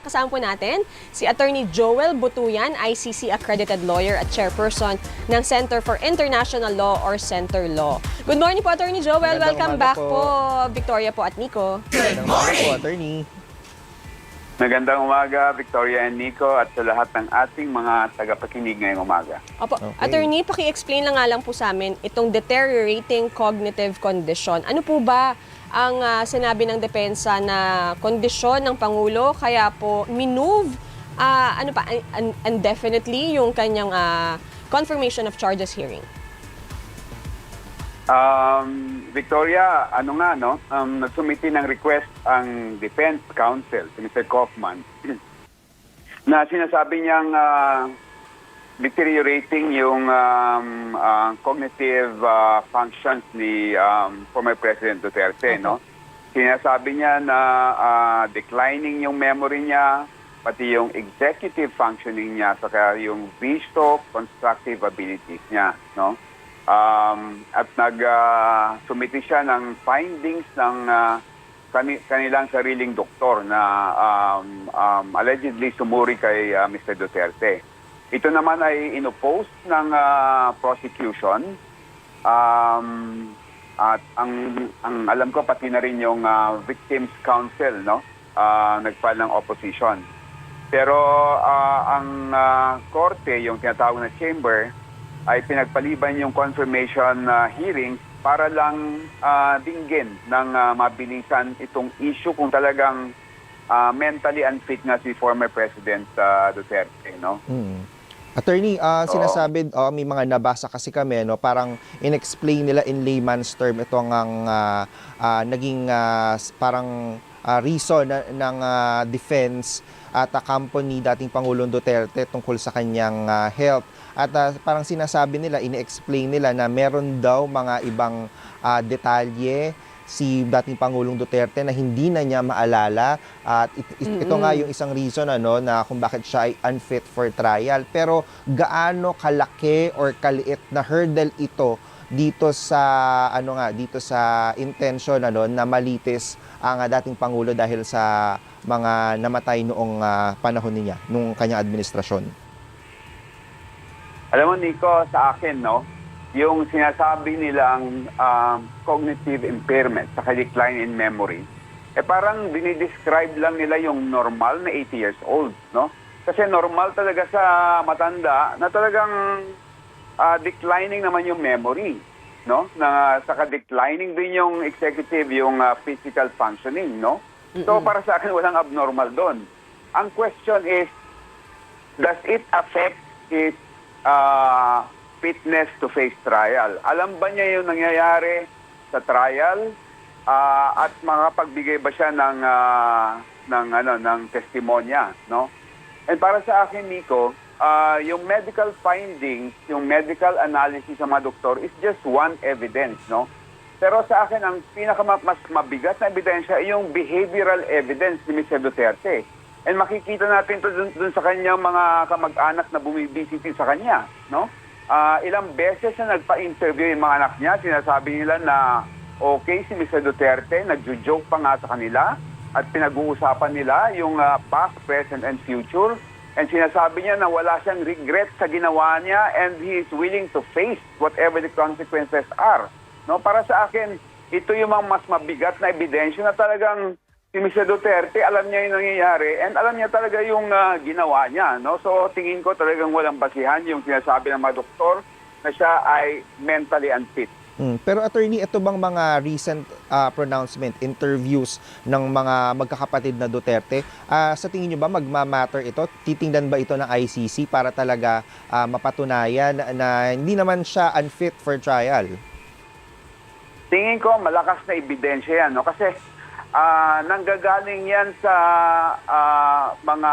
Kasama po natin si Attorney Joel Butuyan, ICC accredited lawyer at chairperson ng Center for International Law or Center Law. Good morning po Attorney Joel. Magandang Welcome back po. po. Victoria po at Nico. Good morning po, attorney. Magandang umaga, Victoria and Nico, at sa lahat ng ating mga tagapakinig ngayong umaga. Opo, Okay. Attorney, paki-explain lang nga lang po sa amin itong deteriorating cognitive condition. Ano po ba ang ah, sinabi ng depensa na kondisyon ng Pangulo kaya po minove ah, ano pa un- un- indefinitely yung kanyang ah, confirmation of charges hearing? Um, Victoria, ano nga, no? Um, nagsumiti ng request ang Defense Counsel, si Mr. Kaufman, na sinasabi niyang ah, deteriorating yung um, ah, cognitive ah, functions ni um, former President Duterte, no? Sinasabi niya na ah, declining yung memory niya, pati yung executive functioning niya, saka yung visto constructive abilities niya, no? Um, at nag-sumiti siya ng findings ng ah, kani- kanilang sariling doktor na um, um, allegedly sumuri kay ah, Mr. Duterte. Ito naman ay inopost ng ah, prosecution. Um, at ang, ang alam ko pati na rin yung ah, Victims Council no Ah, nagfile ng opposition. Pero ah, ang ah, korte, yung tinatawag na chamber, ay pinagpaliban yung confirmation na hearing para lang ah, dinggin ng ah, mabilisan itong issue kung talagang ah, mentally unfit nga si former President ah, Duterte. No? Hmm. Attorney, Oo. sinasabi, oh, may mga nabasa kasi kami, no, parang in-explain nila in layman's term itong ang ah, ah, naging s- parang ah, reason na, ng ah, defense at uh, company dating Pangulong Duterte tungkol sa kanyang ah, health. At ah, parang sinasabi nila, in-explain nila na meron daw mga ibang ah, detalye si dating Pangulong Duterte na hindi na niya maalala. At it- it- ito nga yung isang reason ano na kung bakit siya ay unfit for trial. Pero gaano kalaki or kaliit na hurdle ito dito sa ano nga dito sa intention ano na malitis ang ah, dating pangulo dahil sa mga namatay noong ah, panahon niya nung kanyang administrasyon. Alam mo, Nico, sa akin, no, yung sinasabi nilang um, cognitive impairment sa decline in memory, eh parang dinidescribe lang nila yung normal na 80 years old, no? Kasi normal talaga sa matanda na talagang ah, declining naman yung memory, no? Na saka declining din yung executive, yung ah, physical functioning, no? So para sa akin walang abnormal doon. Ang question is does it affect his uh, fitness to face trial? Alam ba niya yung nangyayari sa trial? Ah, at makapagbigay ba siya ng ah, ng ano ng testimonya, no? And para sa akin, Nico, ah, yung medical findings, yung medical analysis sa mga doktor is just one evidence, no? Pero sa akin, ang pinaka mabigat na ebidensya ay yung behavioral evidence ni Mr. Duterte. And makikita natin to dun, dun sa kanyang mga kamag-anak na bumibisiti sa kanya, no? Ah, ilang beses na nagpa-interview yung mga anak niya, sinasabi nila na okay si Mr. Duterte, nagjo-joke pa nga sa kanila at pinag-uusapan nila yung ah, past, present, and future. And sinasabi niya na wala siyang regret sa ginawa niya and he is willing to face whatever the consequences are. No, para sa akin, ito yung mga mas mabigat na ebidensya na talagang si Mr. Duterte, alam niya yung nangyayari and alam niya talaga yung ah, ginawa niya. No? So tingin ko talagang walang basihan yung sinasabi ng mga doktor na siya ay mentally unfit. Mm, Pero attorney, ito bang mga recent ah, pronouncement, interviews ng mga magkakapatid na Duterte, ah, sa tingin nyo ba magma-matter ito? Titingnan ba ito ng ICC para talaga ah, mapatunayan na hindi naman siya unfit for trial? Tingin ko malakas na ebidensya yan. No? Kasi ah, nanggagaling yan sa ah, mga